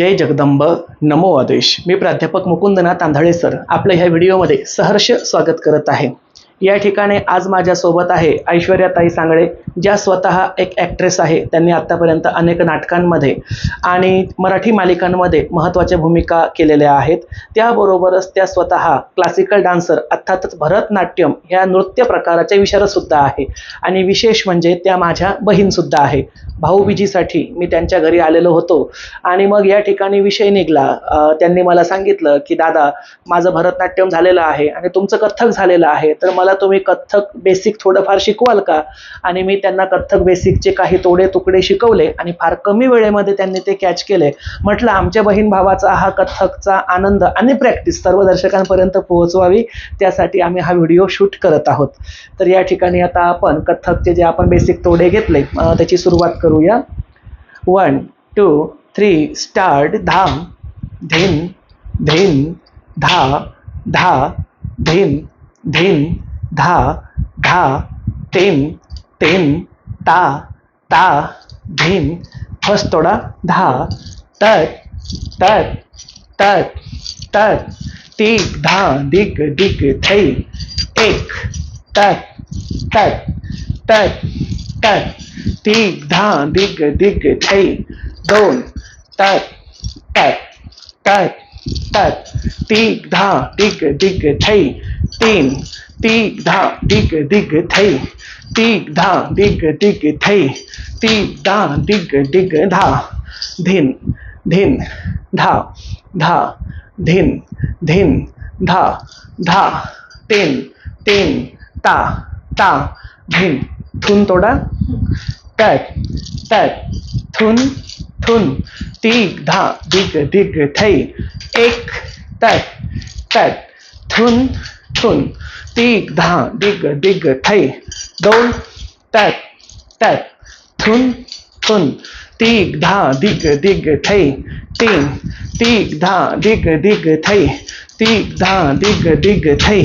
जय जगदंब नमो आदेश. मी प्राध्यापक मुकुंदनाथ तांधळे सर. आपल्या ह्या व्हिडिओमध्ये सहर्ष स्वागत करत आहे. या ठिकाणी आज माझ्यासोबत आहे ऐश्वर्याताई सांगळे ज्या स्वतः एक ॲक्ट्रेस आहे. त्यांनी आत्तापर्यंत अनेक नाटकांमध्ये आणि मराठी मालिकांमध्ये महत्त्वाच्या भूमिका केलेल्या आहेत. त्याबरोबरच त्या स्वतः क्लासिकल डान्सर अर्थातच भरतनाट्यम ह्या नृत्य प्रकाराच्या विशारदसुद्धा आहे. आणि विशेष म्हणजे त्या माझ्या बहीणसुद्धा आहे. भाऊबीजीसाठी मी त्यांच्या घरी आलेलो होतो. आणि मग या ठिकाणी विषय निघला. त्यांनी मला सांगितलं की दादा माझं भरतनाट्यम झालेलं आहे आणि तुमचं कथ्थक झालेलं आहे. तर मला तुम्ही कथ्थक बेसिक थोडंफार शिकवाल का? आणि मी त्यांना कथ्थक बेसिकचे काही तोडे तुकडे शिकवले आणि फार कमी वेळेमध्ये त्यांनी ते कॅच केले. म्हटलं आमच्या बहीण भावाचा हा कथ्थकचा आनंद आणि प्रॅक्टिस सर्व दर्शकांपर्यंत पोहोचवावी. त्यासाठी आम्ही हा व्हिडिओ शूट करत आहोत. तर या ठिकाणी आता आपण कथ्थकचे जे आपण बेसिक तोडे घेतले त्याची सुरुवात करूया? वन टू थ्री स्टार्ट धाम, धिन धिन, धा धा, धिन धिन, धा धा, तीन तीन, ता ता, धिन फ़र्स्ट तोडा, धा तट तट तट तट तिग धा दिग दिग थै एक तट तट तट तट तीग धा दिग दिग छै दोन तट तट तट तट तिग धा दिग दिग थै तीन तिग धा दिग दिग छै तिग धा दिग दिग थै तिग धा दिग दिग धा धिन धिन धा धा धिन धिन धा धा तीन तीन ता ता धिन थून तोडा. टॅक टॅक थून थून. तिग धा दिग दिग थै. एक तट तट थून थून. तीग धा दिग दिग थै. दोन तट टॅक थून थून. तिग धा दिग दिग थै. तीन. तीग धा दिग दिग थै. तीग धा दिग दिग थै.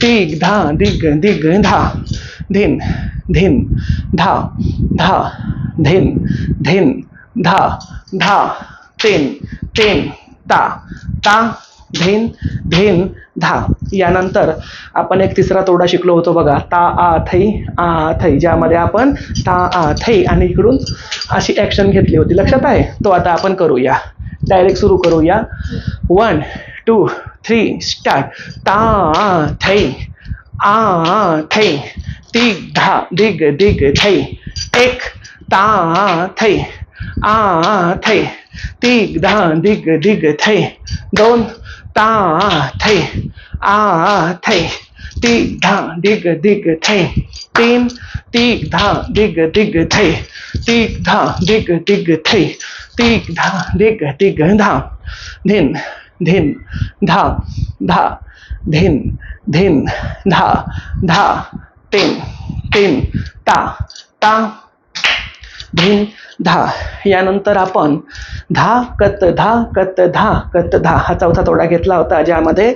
तिग धा दिग दिग धा. धिन धिन धा धा धिन धिन धा धा तीन तीन ता ता धिन धिन धा. यानंतर आपण एक तिसरा तोडा शिकलो होतो बघा. ता आ थै आ थै. ज्यामध्ये आपण ता आ थै आणि इकडून अशी ॲक्शन घेतली होती. लक्षात आहे? तो आता आपण करूया. डायरेक्ट सुरू करूया. वन टू थ्री स्टार्ट ता थै. आ थै तिग धा दिग दिग थै एक ता थै आ थै तिग धा दिग दिग थै दोन ता थै आ थै तिग धा दिग दिग थै तीन तिग धा दिग दिग थै तिग धा दिग दिग थै तिग धा दिग दिग धा धिन धिन धा धा धिन धिन धा धा तीन तीन ता ता धिन धा यानंतर आपण धा कत धा कत धा कत धा हा चौथा तोडा घेतला होता ज्यामध्ये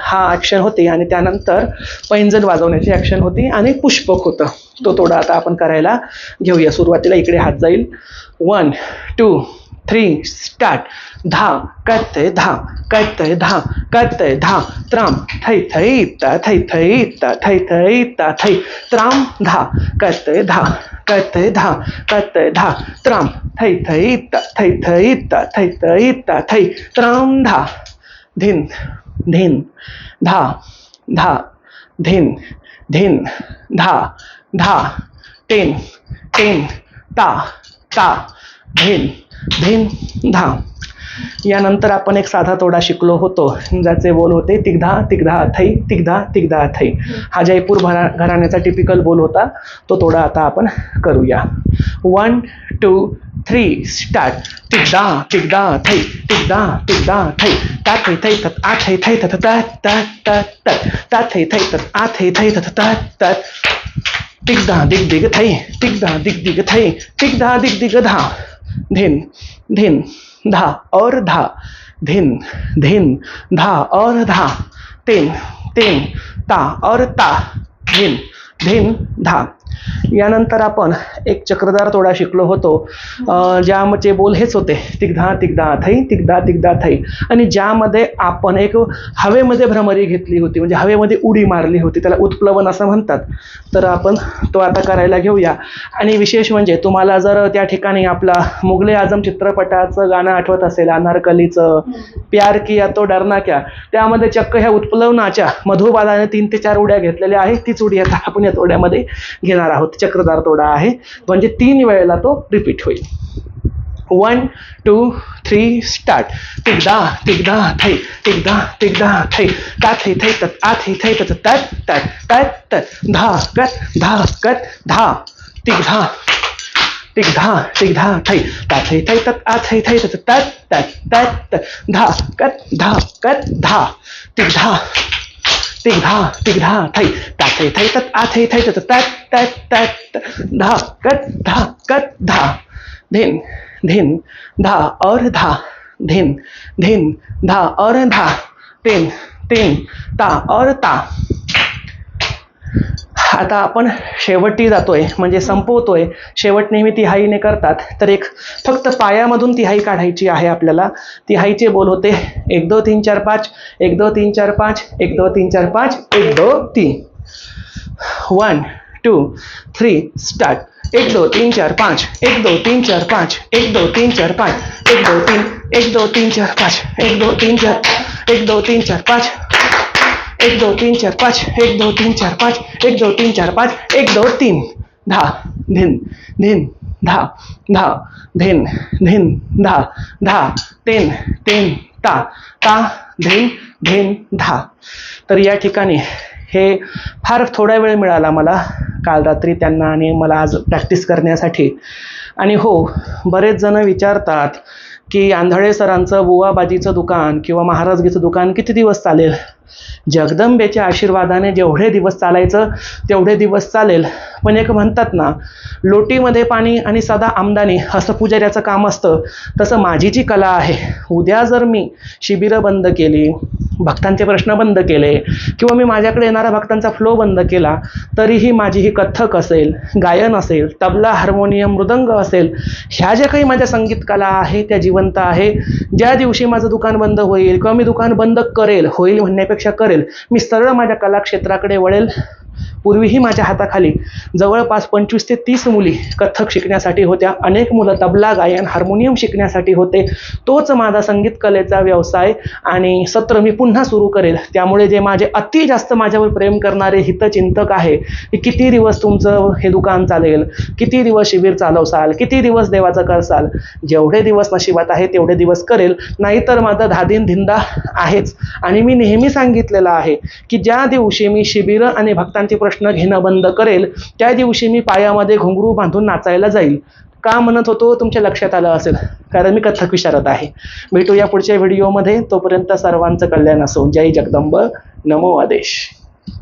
हा ॲक्शन होती आणि त्यानंतर पैंजण वाजवण्याची ॲक्शन होती आणि पुष्पक होतं. तो तोडा आता आपण करायला घेऊया. सुरुवातीला इकडे हात जाईल. वन टू थ्री स्टार्ट धा कत धा कत धा कत धा. त्राम थै थै ता थै थै ता थै थै ता थै. त्राम धा कत धा कत धा कत धा. त्राम थै थै ता थै थै ता थै थै ता थै. त्राम धा धिन धिन धा धा धिन धिन धा धा. तीन तीन ता ता धिन. धिन धा. यानंतर आपण एक साधा तोडा शिकलो होतो ज्याचे बोल होते तिघधा तिघधा थै तिगधा तिगधा अथई. हा जयपूर भरा घराण्याचा टिपिकल बोल होता. तो तोडा आता आपण करूया. वन टू थ्री स्टार्ट तिगदा तिगदा थै तिगदा तिगदा थै ता थै थै तत आ थै थै तत तत तत तत तत ता. थै थै तत आ थै थै तत तत तत तिगदा दिग दिग थै. तिगदा दिग दिग थै. तिगदा दिग दिग धा. धिन धिन धा और धा धिन धिन धा और धा तीन तीन ता और ता धिन धिन धा। यानंतर आपण एक चक्रधार तोडा शिकलो होतो. अं, ज्यामध्ये बोल हेच होते तिगधा तिगदा थै तिगदा तिगदा थै आणि ज्यामध्ये आपण एक हवेमध्ये भ्रमरी घेतली होती म्हणजे हवेमध्ये उडी मारली होती त्याला उत्प्लवन असं म्हणतात. तर आपण तो आता करायला घेऊया. आणि विशेष म्हणजे तुम्हाला जर त्या ठिकाणी आपला मुघले आझम चित्रपटाचं गाणं आठवत असेल अनारकलीचं प्यार किया तो डरना क्या? त्यामध्ये चक्क ह्या उत्प्लवनाच्या मधुबालाने तीन ते चार उड्या घेतलेल्या आहेत तीच उडी आता आपण या तोड्यामध्ये घेणार आहोत. चक्रधार तोडा आहे. म्हणजे तीन वेळेला तो रिपीट होईल. वन टू थ्री स्टार्ट तिगदा तिगदा थै. तिगदा तिगदा थै. ता थै थै तत आ थै थै तत तत तत तत तत. धा कत धा कत धा. तिगधा तिगधा तिगधा थै. ता थै थै तत आ थै थै तत तत तत तत. धा कत धा कत धा. तिगधा तिगधा तिगधा थै ता थै थै तत आ थै थै तत तत तत तत धा कत धा कत धा धिन धिन धा और धा धिन धिन धा और धा तीन तीन ता और ता आता आपण शेवटी जातोय म्हणजे संपवतोय शेवट नेहमी तिहाईने करतात तर एक फक्त पायामधून तिहाई काढायची आहे आपल्याला तिहाईचे बोल होते एक दो तीन चार पाच एक दो तीन चार पाच एक दो तीन चार पाच एक दो तीन वन टू थ्री स्टार्ट एक दो तीन चार पाँच एक दो तीन चार पाँच एक दो तीन चार पाँच एक दो तीन एक दो तीन चार पाँच एक दो तीन चार एक दो तीन चार पाँच एक दो तीन चार पाँच. एक दो तीन चार पाँच. एक दो तीन चार पाँच. एक दो तीन. धा. धिन. धिन. धा. धा. धिन. धिन. धा. धा. तीन. तीन. ता. ता. धिन. धिन. धा. तर या ठिकाणी हे फार थोडा वेळ मिळाला मला. काल रात्री त्यांना आणि मला आज प्रॅक्टिस करण्यासाठी. आणि हो बरेच जण विचारतात की आंधळे सरांचं बुवाबाजीचं दुकान किंवा महाराजगीचं दुकान किती दिवस चालेल? जगदंबेच्या आशीर्वादाने जेवढे दिवस चालायचं तेवढे दिवस चालेल. पण एक म्हणतात ना लोटीमध्ये पाणी आणि सदा आमदानी असं पुजाऱ्याचं काम असतं तसं माझी जी कला आहे उद्या जर मी शिबिरं बंद केली भक्तांचे प्रश्न बंद केले किंवा मी माझ्याकडे येणारा भक्तांचा फ्लो बंद केला तरीही माझी ही कथ्थक असेल गायन असेल तबला हार्मोनियम मृदंग असेल ह्या ज्या काही माझ्या संगीत कला आहे त्या जिवंत आहे ज्या दिवशी माझं दुकान बंद होईल किंवा मी दुकान बंद करेल होईल म्हणण्यापेक्षा अपेक्षा करेल. मी सरळ माझ्या कलाक्षेत्राकडे वळेल. पूर्वीही माझ्या हाताखाली जवळपास पंचवीस ते तीस मुली कथ्थक शिकण्यासाठी होत्या. अनेक मुलं तबला गायन हार्मोनियम शिकण्यासाठी होते. तोच माझा संगीत कलेचा व्यवसाय आणि सत्र मी पुन्हा सुरू करेल. त्यामुळे जे माझे अति जास्त माझ्यावर प्रेम करणारे हितचिंतक आहे की किती दिवस तुमचं हे दुकान चालेल? किती दिवस शिबिर चालवसाल? किती दिवस देवाचं करसाल? जेवढे दिवस नशिबात आहे तेवढे दिवस करेल. नाहीतर माझा धादीन धिंदा आहेच. आणि मी नेहमी सांगितलेलं आहे की ज्या दिवशी मी शिबिरं आणि भक्तांचे प्रश्न घेणं बंद करेल. त्या दिवशी मी पायामध्ये घुंगरू बांधून नाचायला जाईल. का म्हणत होतो? तुमच्या लक्षात आलं असेल. कारण मी कथक विशारद आहे. भेटूया पुढच्या व्हिडिओमध्ये. तोपर्यंत सर्वांचं कल्याण असो जय जगदंब. नमो आदेश.